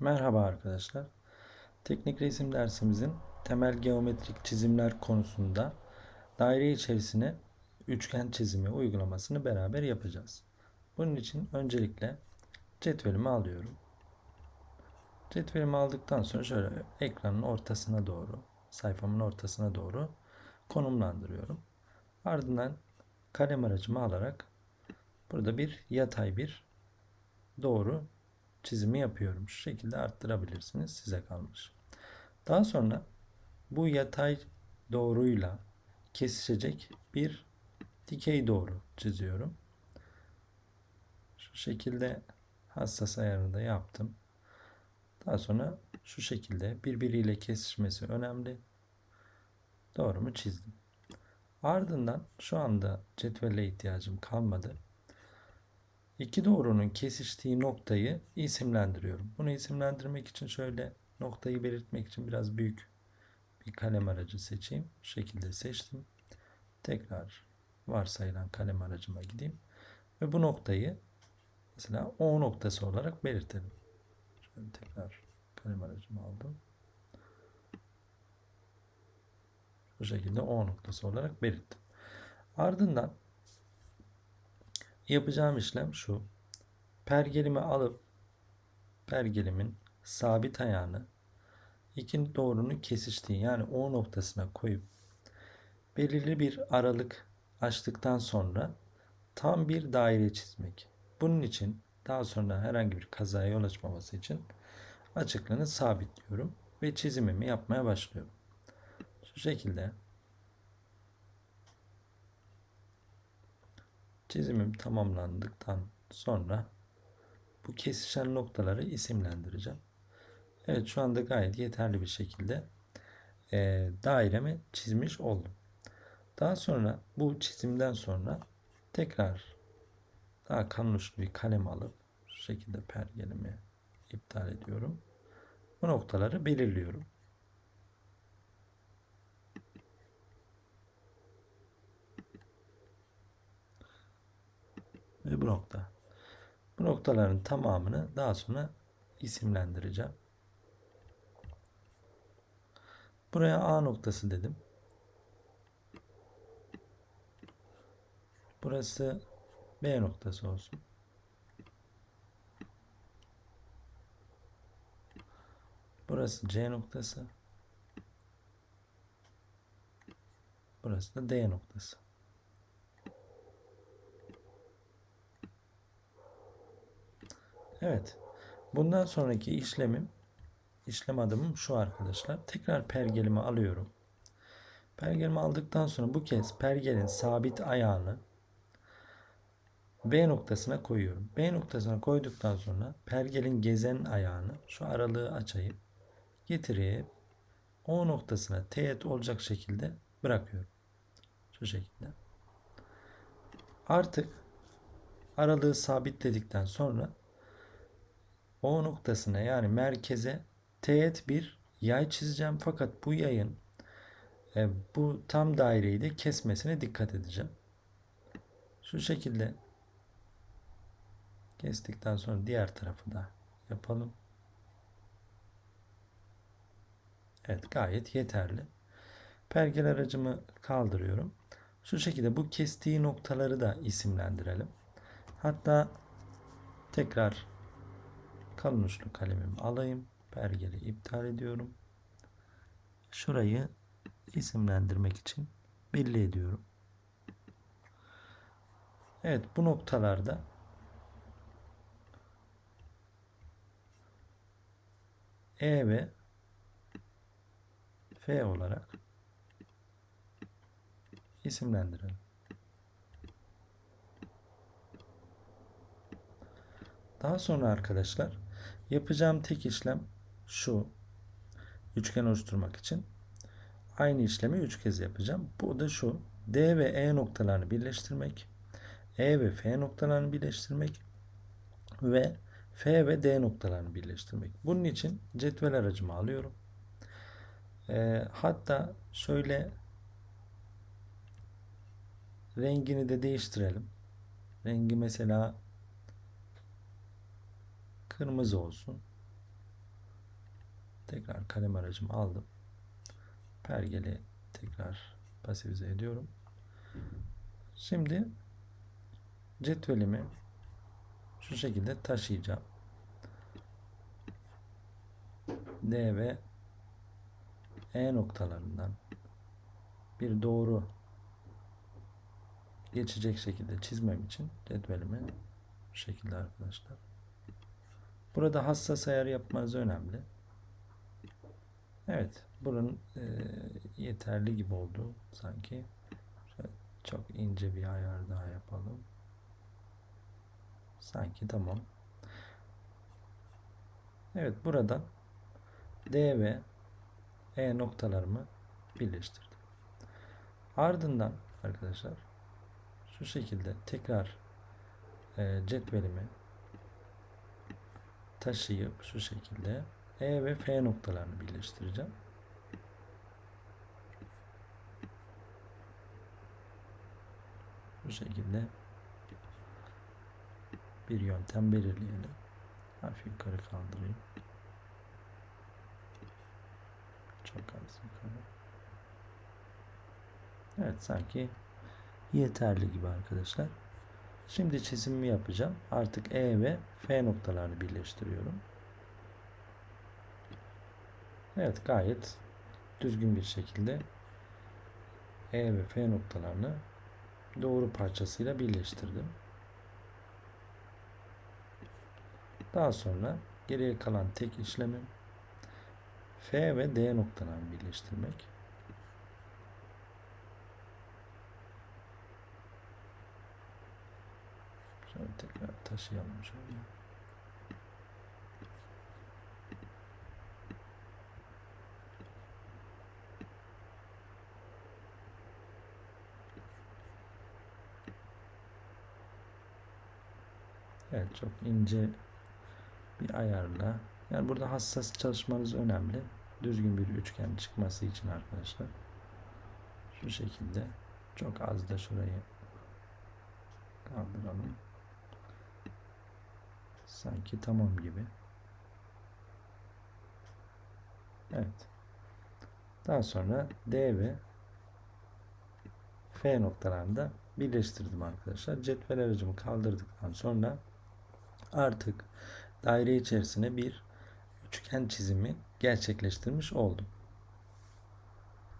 Merhaba arkadaşlar. Teknik resim dersimizin temel geometrik çizimler konusunda daire içerisine üçgen çizimi uygulamasını beraber yapacağız. Bunun için öncelikle cetvelimi alıyorum. Cetvelimi aldıktan sonra şöyle ekranın ortasına doğru, sayfamın ortasına doğru konumlandırıyorum. Ardından kalem aracımı alarak burada bir yatay bir doğru çizimi yapıyorum. Şu şekilde arttırabilirsiniz. Size kalmış. Daha sonra bu yatay doğruyla kesişecek bir dikey doğru çiziyorum. Şu şekilde hassas ayarını da yaptım. Daha sonra şu şekilde birbiriyle kesişmesi önemli. Doğrumu çizdim. Ardından şu anda cetvelle ihtiyacım kalmadı. İki doğrunun kesiştiği noktayı isimlendiriyorum. Bunu isimlendirmek için şöyle noktayı belirtmek için biraz büyük bir kalem aracı seçeyim. Şu şekilde seçtim. Tekrar varsayılan kalem aracıma gideyim. Ve bu noktayı mesela O noktası olarak belirtelim. Şöyle tekrar kalem aracımı aldım. Bu şekilde O noktası olarak belirttim. Ardından Yapacağım işlem şu. Pergelimi alıp pergelimin sabit ayağını iki doğrunun kesiştiği yani O noktasına koyup belirli bir aralık açtıktan sonra tam bir daire çizmek. Bunun için daha sonra herhangi bir kazaya yol açmaması için açıklığını sabitliyorum ve çizimimi yapmaya başlıyorum. Şu şekilde Çizimim tamamlandıktan sonra bu kesişen noktaları isimlendireceğim. Evet şu anda gayet yeterli bir şekilde e, dairemi çizmiş oldum. Daha sonra bu çizimden sonra tekrar daha kalın uçlu bir kalem alıp şu şekilde pergelimi iptal ediyorum. Bu noktaları belirliyorum. Ve bu nokta. Bu noktaların tamamını daha sonra isimlendireceğim. Buraya A noktası dedim. Burası B noktası olsun. Burası C noktası. Burası da D noktası. Evet. Bundan sonraki işlemim işlem adımım şu arkadaşlar. Tekrar pergelimi alıyorum. Pergelimi aldıktan sonra bu kez pergelin sabit ayağını B noktasına koyuyorum. B noktasına koyduktan sonra pergelin gezen ayağını şu aralığı açayım. Getirip O noktasına teğet olacak şekilde bırakıyorum. Şu şekilde. Artık aralığı sabitledikten sonra o noktasına yani merkeze teğet bir yay çizeceğim. Fakat bu yayın e, bu tam daireyi de kesmesine dikkat edeceğim. Şu şekilde kestikten sonra diğer tarafı da yapalım. Evet gayet yeterli. Pergel aracımı kaldırıyorum. Şu şekilde bu kestiği noktaları da isimlendirelim. Hatta tekrar kalın uçlu kalemimi alayım. Pergeli iptal ediyorum. Şurayı isimlendirmek için belli ediyorum. Evet bu noktalarda E ve F olarak isimlendirelim. Daha sonra arkadaşlar Yapacağım tek işlem şu. Üçgen oluşturmak için. Aynı işlemi üç kez yapacağım. Bu da şu. D ve E noktalarını birleştirmek. E ve F noktalarını birleştirmek. Ve F ve D noktalarını birleştirmek. Bunun için cetvel aracımı alıyorum. E, hatta şöyle rengini de değiştirelim. Rengi mesela kırmızı olsun. Tekrar kalem aracımı aldım. Pergeli tekrar pasifize ediyorum. Şimdi cetvelimi şu şekilde taşıyacağım. D ve E noktalarından bir doğru geçecek şekilde çizmem için cetvelimi bu şekilde arkadaşlar. Burada hassas ayar yapmanız önemli. Evet, bunun e, yeterli gibi oldu sanki. Çok ince bir ayar daha yapalım. Sanki tamam. Evet, buradan D ve E noktalarımı birleştirdim. Ardından arkadaşlar şu şekilde tekrar e, cetvelimi taşıyıp şu şekilde E ve F noktalarını birleştireceğim. Bu şekilde bir yöntem belirleyelim. Hafif yukarı kaldırayım. Çok az yukarı. Evet sanki yeterli gibi arkadaşlar. Şimdi çizimimi yapacağım. Artık E ve F noktalarını birleştiriyorum. Evet gayet düzgün bir şekilde E ve F noktalarını doğru parçasıyla birleştirdim. Daha sonra geriye kalan tek işlemim F ve D noktalarını birleştirmek. Şöyle tekrar taşıyalım şöyle. Evet çok ince bir ayarla. Yani burada hassas çalışmanız önemli. Düzgün bir üçgen çıkması için arkadaşlar. Şu şekilde çok az da şurayı kaldıralım. Sanki tamam gibi. Evet. Daha sonra D ve F noktalarında birleştirdim arkadaşlar. Cetvel aracımı kaldırdıktan sonra artık daire içerisine bir üçgen çizimi gerçekleştirmiş oldum.